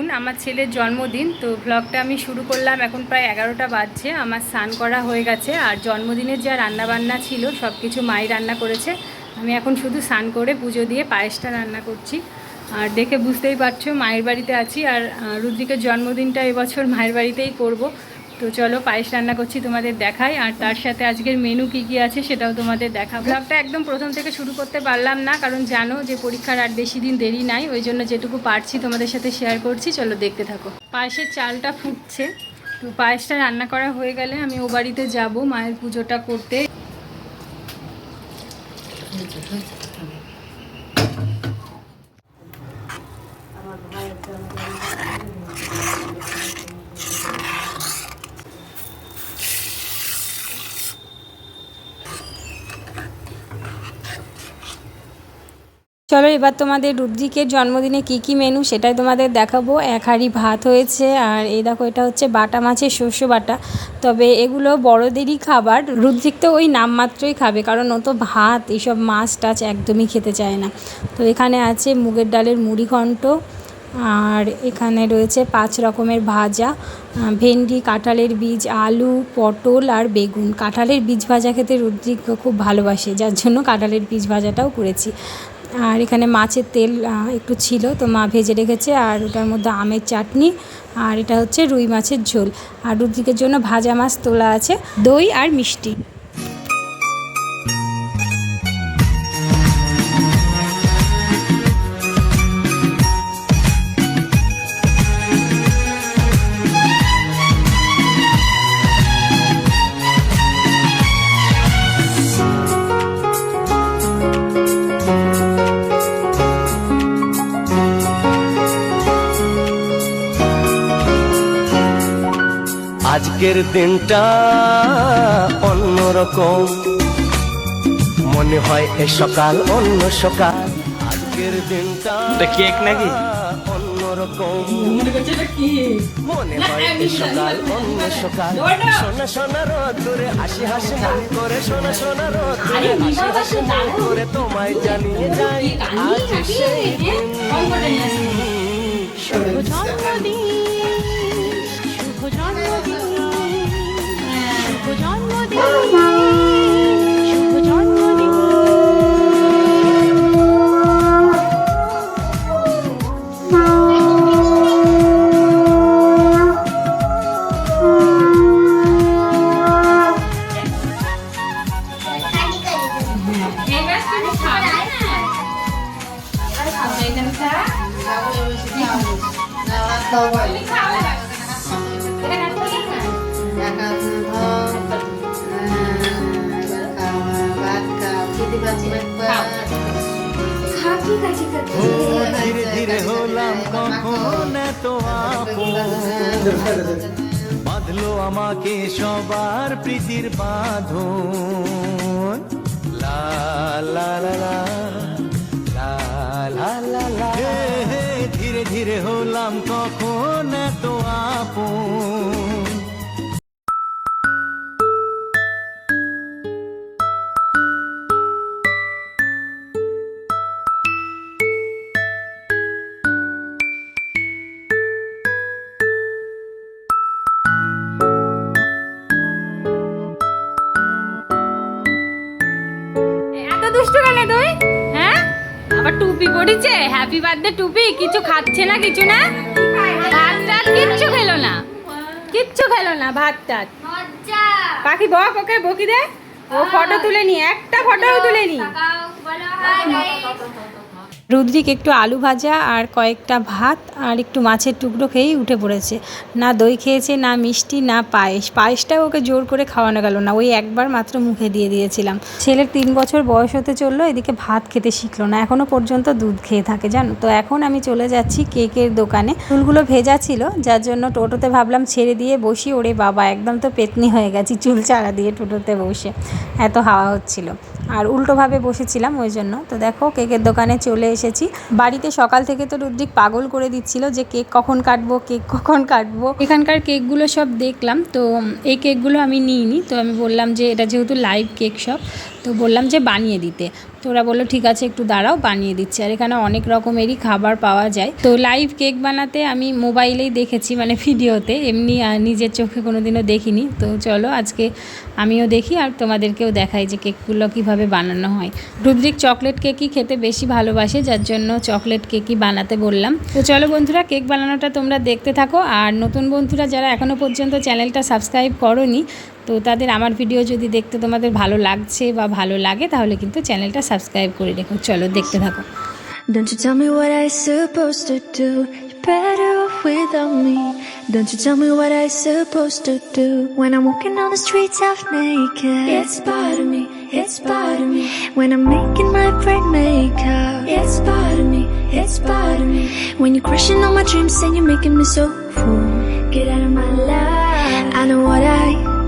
June, আমার ছেলের জন্মদিন। তো ব্লগটা আমি শুরু করলাম এখন প্রায় এগারোটা বাজছে। আমার স্নান করা হয়ে গেছে। আর জন্মদিনের যা রান্নাবান্না ছিল সব কিছু মাই রান্না করেছে। আমি এখন শুধু স্নান করে পুজো দিয়ে পায়েসটা রান্না করছি। আর দেখে বুঝতেই পারছ, মায়ের বাড়িতে আছি। আর রুদ্রিকের জন্মদিনটা এবছর মায়ের বাড়িতেই করব। তো চলো পায়েস রান্না করছি তোমাদের দেখাই, আর তার সাথে আজকের মেনু কি কি আছে সেটাও তোমাদের দেখা ব্লগটা একদম প্রথম থেকে শুরু করতে পারলাম না, কারণ জানো যে পরীক্ষার আর বেশি দিন দেরি নাই, ওই জন্য যেটুকু পারছি তোমাদের সাথে শেয়ার করছি, চলো দেখতে থাকো। পায়েসের চালটা ফুটছে, তো পায়েসটা রান্না করা হয়ে গেলে আমি ও বাড়িতে যাব মায়ের পুজোটা করতে। চলো এবার তোমাদের রুদ্রিকের জন্মদিনে কি কি মেনু সেটাই তোমাদের দেখাবো। এক হাঁড়ি ভাত হয়েছে, আর এই দেখো এটা হচ্ছে বাটা মাছের শস্য বাটা। তবে এগুলো বড়দেরই খাবার, রুদ্রিক তো ওই নামমাত্রই খাবে, কারণ ও তো ভাত এইসব মাছ টাছ একদমই খেতে চায় না। তো এখানে আছে মুগের ডালের মুড়ি ঘন্ট, আর এখানে রয়েছে পাঁচ রকমের ভাজা ভেন্ডি, কাঁঠালের বীজ, আলু, পটল আর বেগুন। কাঁঠালের বীজ ভাজা খেতে রুদ্রিক খুব ভালোবাসে, যার জন্য কাঁঠালের বীজ ভাজাটাও করেছি। আর এখানে মাছের তেল একটু ছিল, তো মা ভেজে রেখেছে, আর ওটার মধ্যে আমের চাটনি, আর এটা হচ্ছে রুই মাছের ঝোল। আর রুটিকের জন্য ভাজা মাছ তোলা আছে, দই আর মিষ্টি। আজকের দিনটা অন্যরকম। মনে হয় এ সকাল অন্য সকাল। আজকের দিনটা কেক নাকি? অন্যরকম। মনে হয় এ সকাল অন্য সকাল। সোনা সোনা রোদ্দুরে হাসি হাসি মন করে সোনা সোনা রোদ্দুরে হাসি হাসি মন করে তোমায় জানিয়ে যাই। আজ সেই দিন। জন্মদিন 当当 ধীরে ধীরে হলাম কখন এত বাঁধলো আমাকে সবার প্রীতির বাঁধন লা লা লা লা লা লা ধীরে ধীরে হলাম কখন এত আপন পড়েছে হ্যাপি বার্থডে টুপি। কিছু খাচ্ছে না কিছু না? ভাত টাত কিচ্ছু খেলো না। কিচ্ছু খেলো না ভাত টাত। পাখি বক ওকে বকি দে। ও ফটো তুলে নি একটা ফটোও তুলে নি। রুদ্রিক একটু আলু ভাজা আর কয়েকটা ভাত আর একটু মাছের টুকরো খেয়েই উঠে পড়েছে। না দই খেয়েছে, না মিষ্টি, না পায়েস। পায়েসটাও ওকে জোর করে খাওয়ানো গেল না, ওই একবার মাত্র মুখে দিয়ে দিয়েছিলাম। ছেলের তিন বছর বয়স হতে চলল, এদিকে ভাত খেতে শিখলো না এখনও পর্যন্ত দুধ খেয়ে থাকে, জানো? তো এখন আমি চলে যাচ্ছি কেকের দোকানে। চুলগুলো ভেজা ছিল, যার জন্য টোটোতে ভাবলাম ছেড়ে দিয়ে বসি, ওরে বাবা, একদম তো পেতনি হয়ে গেছি চুল চাড়া দিয়ে টোটোতে বসে, এত হাওয়া হচ্ছিল। আর উল্টোভাবে বসেছিলাম ওই জন্য। তো দেখো কেকের দোকানে চলে এসেছি। বাড়িতে সকাল থেকে তো রুদ্রিক পাগল করে দিচ্ছিল যে কেক কখন কাটবো, কেক কখন কাটবো। এখানকার কেকগুলো সব দেখলাম, তো এই কেকগুলো আমি নিইনি। তো আমি বললাম যে এটা যেহেতু লাইভ কেক শপ তো বললাম যে বানিয়ে দিতে। তো ওরা বলল, ঠিক আছে, একটু দাঁড়াও, বানিয়ে দিচ্ছি। আর এখানে অনেক রকমেরই খাবার পাওয়া যায়। তো লাইভ কেক বানাতে আমি মোবাইলেই দেখেছি মানে ভিডিওতে। এমনি নিজের চোখে কোনোদিনও দেখিনি। তো চলো, আজকে আমিও দেখি আর তোমাদেরকেও দেখাই যে কেকগুলো কীভাবে বানানো হয়। রুদ্রিক চকলেট কেকই খেতে বেশি ভালোবাসে, যার জন্য চকলেট কেকই বানাতে বললাম। তো চলো বন্ধুরা কেক বানানোটা তোমরা দেখতে থাকো। আর নতুন বন্ধুরা যারা এখনও পর্যন্ত চ্যানেলটা সাবস্ক্রাইব করনি, তো তাদের আমার ভিডিও যদি দেখতে তোমাদের ভালো লাগছে বা ভালো লাগে, তাহলে কিন্তু চ্যানেলটা সাবস্ক্রাইব করে রেখো। চলো দেখতে থাকো। Don't you tell me what I supposed to do. Better off without me. Don't you tell me what I'm supposed to do. When I'm walking on the streets half naked. It's part of me, it's part of me. When I'm making my brain makeup. It's part of me, it's part of me. When you're crushing all my dreams and you're making me so full. Get out of my life. I know what I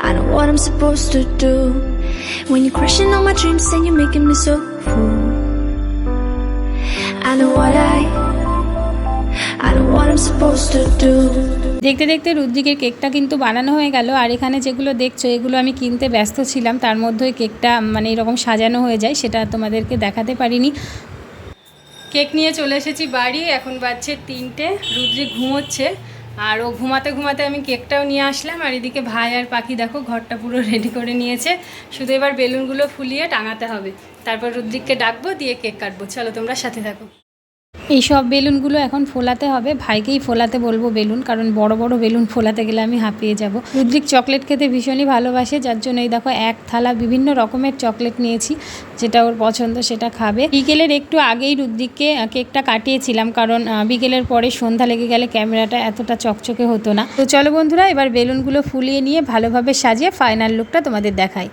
I know what I'm supposed to do. When you're crushing all my dreams and you're making me so full. I know what I দেখতে দেখতে রুদ্রিকের কেকটা কিন্তু বানানো হয়ে গেল, আর এখানে যেগুলো দেখছ, এগুলো আমি কিনতে ব্যস্ত ছিলাম, তার মধ্যে কেকটা মানে এরকম সাজানো হয়ে যায়, সেটা তোমাদেরকে দেখাতে পারিনি। কেক নিয়ে চলে এসেছি বাড়ি, এখন বাজছে তিনটে, রুদ্রিক ঘুমোচ্ছে, আর ও ঘুমাতে ঘুমাতে আমি কেকটাও নিয়ে আসলাম, আর এদিকে ভাই আর পাখি দেখো, ঘরটা পুরো রেডি করে নিয়েছে, শুধু এবার বেলুনগুলো ফুলিয়ে টাঙাতে হবে। তারপর রুদ্রিককে ডাকবো, দিয়ে কেক কাটবো, চলো তোমরা সাথে থাকো। এই সব বেলুনগুলো এখন ফোলাতে হবে। ভাইকেই ফোলাতে বলব বেলুন, কারণ বড় বড় বেলুন ফোলাতে গেলে আমি হাঁপিয়ে যাব। রুদ্রিক চকলেট খেতে ভীষণই ভালোবাসে, যার জন্য এই দেখো এক থালা বিভিন্ন রকমের চকলেট নিয়েছি, যেটা ওর পছন্দ সেটা খাবে। বিকেলের একটু আগেই রুদ্রিককে কেকটা কাটিয়েছিলাম, কারণ বিকেলের পরে সন্ধ্যা লেগে গেলে ক্যামেরাটা এতটা চকচকে হতো না। তো চলো বন্ধুরা, এবার বেলুনগুলো ফুলিয়ে নিয়ে ভালোভাবে সাজিয়ে ফাইনাল লুকটা তোমাদের দেখাই।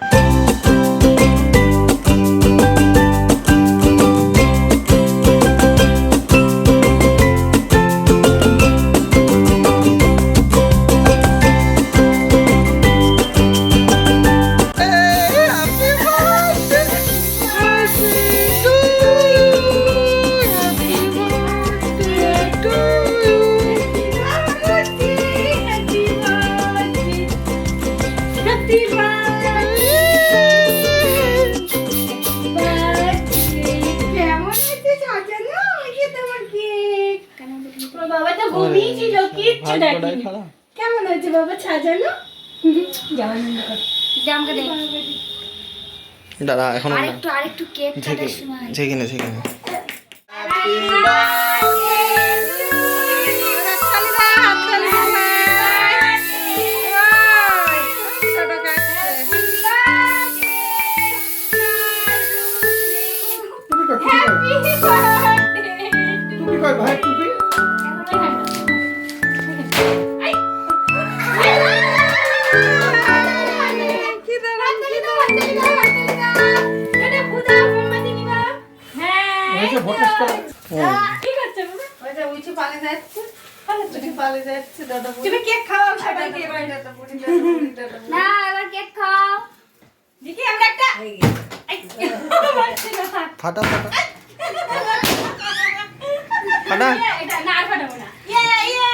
কিচ্ছু দেখেনি কেমন হয়েছে বাবা সাজানো? দাদা এখন আরেকটু আরেকটু কেক কাটার সময়। যেখানে যেখানে তুমি কেক খাওয়াও সবাইকে। এবার না এবার কেক খাও দেখি আমরা একটা ফাটা ফাটা। ফাটা। এটা না আর ফাটাবো না। ইয়ে ইয়ে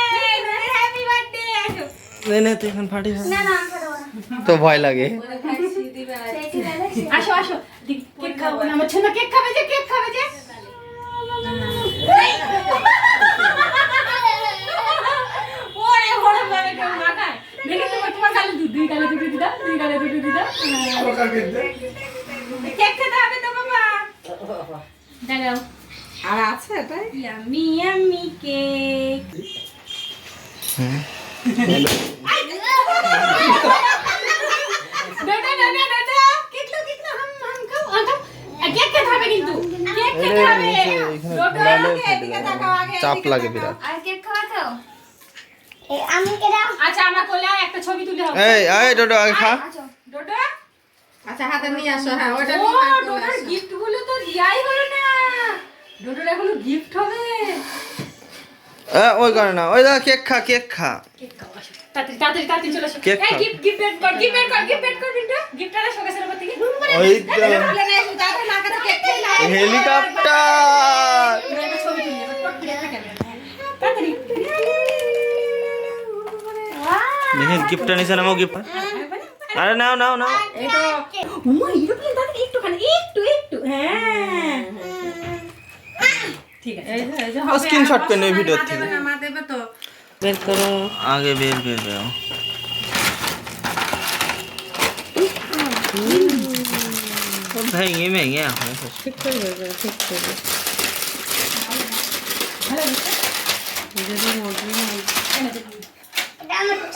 হ্যাপি বার্থডে আসো নে নে তুই এখন ফাটি না না আমি খাব না। তো ভয় লাগে। আসো আসো। কেক খাব না আমার কেক খাবে যে কেক খাবে যে। গালে দুধ দিদা? কেক খেতে হবে তো বাবা। দাঁড়াও। আর আছে এটাই? Yummy yummy cake. চাপ লাগে। বিরাট। আর কেক খাওয়া খাও আমি কেডা আচ্ছা আমরা কোলে একটা ছবি তুলে হবে এই এই ডোডো আগে খা আচ্ছা আচ্ছা হাতে নিয়ে আসো হ্যাঁ ওটা নিয়ে হাত চলে গিফটগুলো তো দিয়াই হলো না ডোডোর এখনও গিফট হবে এ, ওই করে না ওই দাদা কেক খা কেক খা কেক খাও তাড়াতাড়ি তাড়াতাড়ি তাড়াতাড়ি চলে আসো এই গিফট গিফট বের কর গিফট বের কর গিফট বের কর বিন্টু গিফট শোকেসের উপর থেকে ওই তো বলে নিয়ে আসো, তাড়াতাড়ি না খেতে কেক খেয়ে নাও। হেলিকপ্টার গিফট আনিছে নাও গিফট? আরে নাও নাও নাও। এটা উমা ইউরোপিয়ান দাদা একটু খান একটু একটু হ্যাঁ। ঠিক আছে এই স্ক্রিনশট করে ভিডিও থেকে। নামা দেবে তো। বের করো। আগে বের বের বের ভেঙে ভেঙে এখন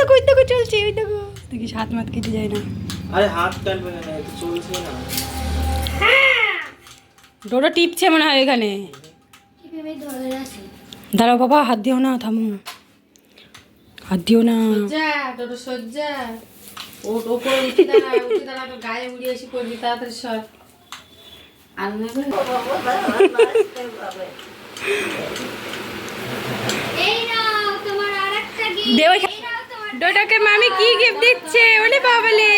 দেখো ওই দেখো চলছে ওই দেখো। দেখিস হাত মাত কেটে যায় না। আরে হাত টানবে না এটা চলছে না। ডোডো টিপছে মনে হয় এখানে। দাঁড়াও বাবা হাত দিও না থামো। হাত দিও না। সজ্জা সজ্জা। ওট ওপরে উঠে দাঁড়া উঠে দাঁড়া তোর গায়ে উড়িয়ে এসে পড়বি তাড়াতাড়ি সর। আর নেবে দে ওই ডোডোকে মামি কি গিফট দিচ্ছে? ওলে বাবালে।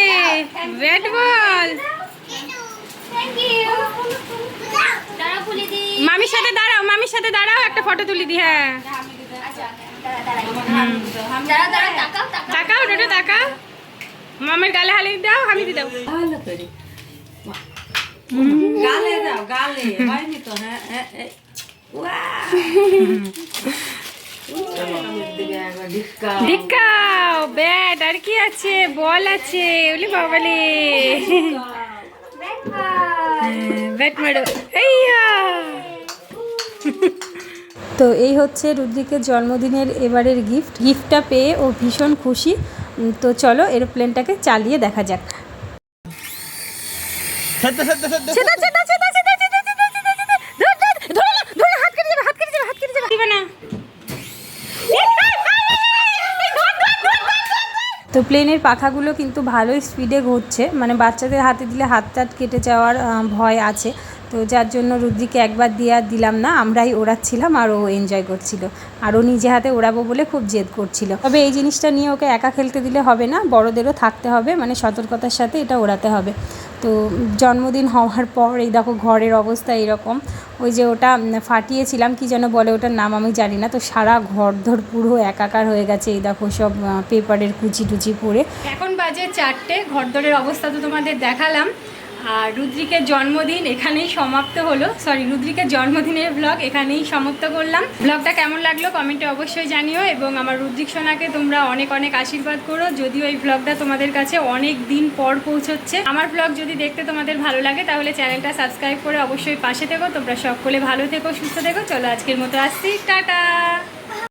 ব্যাট বল মামির সাথে দাঁড়াও, মামির সাথে দাঁড়াও, একটা ফটো তুলি দি হ্যাঁ। তাকাও, ডোডো, তাকাও। মামের গালে হালে দাও আমি দি দাও। গালে দাও, গালে। হয়নি তো হ্যাঁ দেখাও ব্যাট আর কি আছে? বল আছে ওলে বাবালে। ব্যাট মারো। এইয়া। তো এই হচ্ছে রুদ্রিকের জন্মদিনের এবারের গিফট। গিফটটা পেয়ে ও ভীষণ খুশি। তো চলো এরোপ্লেনটাকে চালিয়ে দেখা যাক। তো প্লেনের পাখাগুলো কিন্তু ভালোই স্পিডে ঘুরছে। মানে বাচ্চাদের হাতে দিলে হাত টাত কেটে যাওয়ার ভয় আছে। তো যার জন্য রুদ্রিকে একবার দিয়ে আর দিলাম না। আমরাই ওড়াচ্ছিলাম আর ও এনজয় করছিল। আর ও নিজে হাতে ওড়াবো বলে খুব জেদ করছিল। তবে এই জিনিসটা নিয়ে ওকে একা খেলতে দিলে হবে না। বড়দেরও থাকতে হবে। মানে সতর্কতার সাথে এটা ওড়াতে হবে। তো জন্মদিন হওয়ার পর এই দেখো ঘরের অবস্থা এরকম। ওই যে ওটা ফাটিয়েছিলাম, কি যেন বলে ওটার নাম আমি জানি না। তো সারা ঘর ধর পুরো একাকার হয়ে গেছে, এই দেখো সব পেপারের কুচি টুচি পরে এখন বাজে চারটে ঘরদরের অবস্থা তো তোমাদের দেখালাম। আর রুদ্রিকের জন্মদিন এখানেই সমাপ্ত হলো। সরি রুদ্রিকের জন্মদিনের ব্লগ এখানেই সমাপ্ত করলাম। ব্লগটা কেমন লাগল কমেন্টে অবশ্যই জানিও এবং আমার রুদ্রিক সোনাকে তোমরা অনেক অনেক আশীর্বাদ করো। যদিও এই ব্লগটা তোমাদের কাছে অনেক দিন পর পৌঁছচ্ছে। আমার ব্লগ যদি দেখতে তোমাদের ভালো লাগে তাহলে চ্যানেলটা সাবস্ক্রাইব করে অবশ্যই পাশে থেকো। তোমরা সকলে ভালো থেকো, সুস্থ থেকো। চলো আজকের মতো আসছি। টাটা!